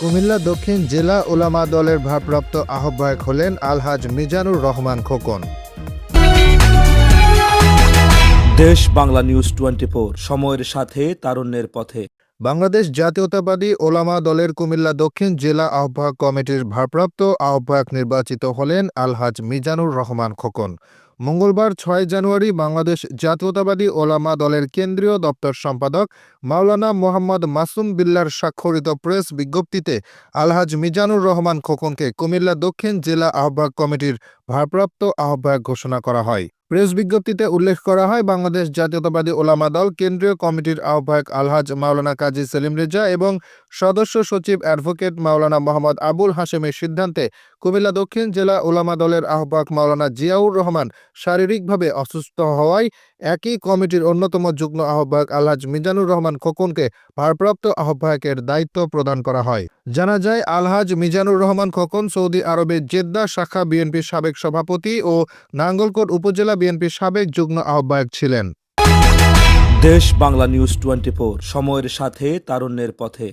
কুমিল্লা দক্ষিণ জেলা ওলামা দলের ভারপ্রাপ্ত আহ্বায়ক হলেন আলহাজ মিজানুর রহমান খোকন। দেশ বাংলা নিউজ টোয়েন্টি সময়ের সাথে, তারুণ্যের পথে। বাংলাদেশ জাতীয়তাবাদী ওলামা দলের কুমিল্লা দক্ষিণ জেলা আহ্বায়ক কমিটির ভারপ্রাপ্ত আহ্বায়ক নির্বাচিত হলেন আলহাজ মিজানুর রহমান খোকন। মঙ্গলবার ছয় জানুয়ারি বাংলাদেশ জাতীয়তাবাদী ওলামা দলের কেন্দ্রীয় দপ্তর সম্পাদক মাওলানা মোহাম্মদ মাসুম বিল্লার স্বাক্ষরিত প্রেস বিজ্ঞপ্তিতে আলহাজ মিজানুর রহমান খোকনকে কুমিল্লা দক্ষিণ জেলা আহ্বায়ক কমিটির ভারপ্রাপ্ত আহ্বায়ক ঘোষণা করা হয়। প্রেস বিজ্ঞপ্তিতে উল্লেখ করা হয়, বাংলাদেশ জাতীয়তাবাদী ওলামা দল, কেন্দ্রীয় কমিটির আহ্বায়ক আলহাজ মাওলানা কাজী সেলিম রেজা এবং সদস্য সচিব অ্যাডভোকেট মাওলানা মোহাম্মদ আবুল হাশেমের সিদ্ধান্তে কুমিল্লা দক্ষিণ জেলা ওলামা দলের আহ্বায়ক মাওলানা জিয়াউর রহমান শারীরিকভাবে অসুস্থ হওয়ায় একই কমিটির অন্যতম যুগ্ম আহ্বায়ক আলহাজ মিজানুর রহমান খোকনকে ভারপ্রাপ্ত আহ্বায়কের দায়িত্ব প্রদান করা হয়। জানা যায়, আলহাজ মিজানুর রহমান খোকন সৌদি আরবের জেদ্দা শাখা বিএনপির সাবেক সভাপতি ও নাঙ্গলকোট উপজেলা বিএনপির সাবেক যুগ্ম আহ্বায়ক ছিলেন। দেশ বাংলা নিউজ টোয়েন্টি সময়ের সাথে, তারুণ্যের পথে।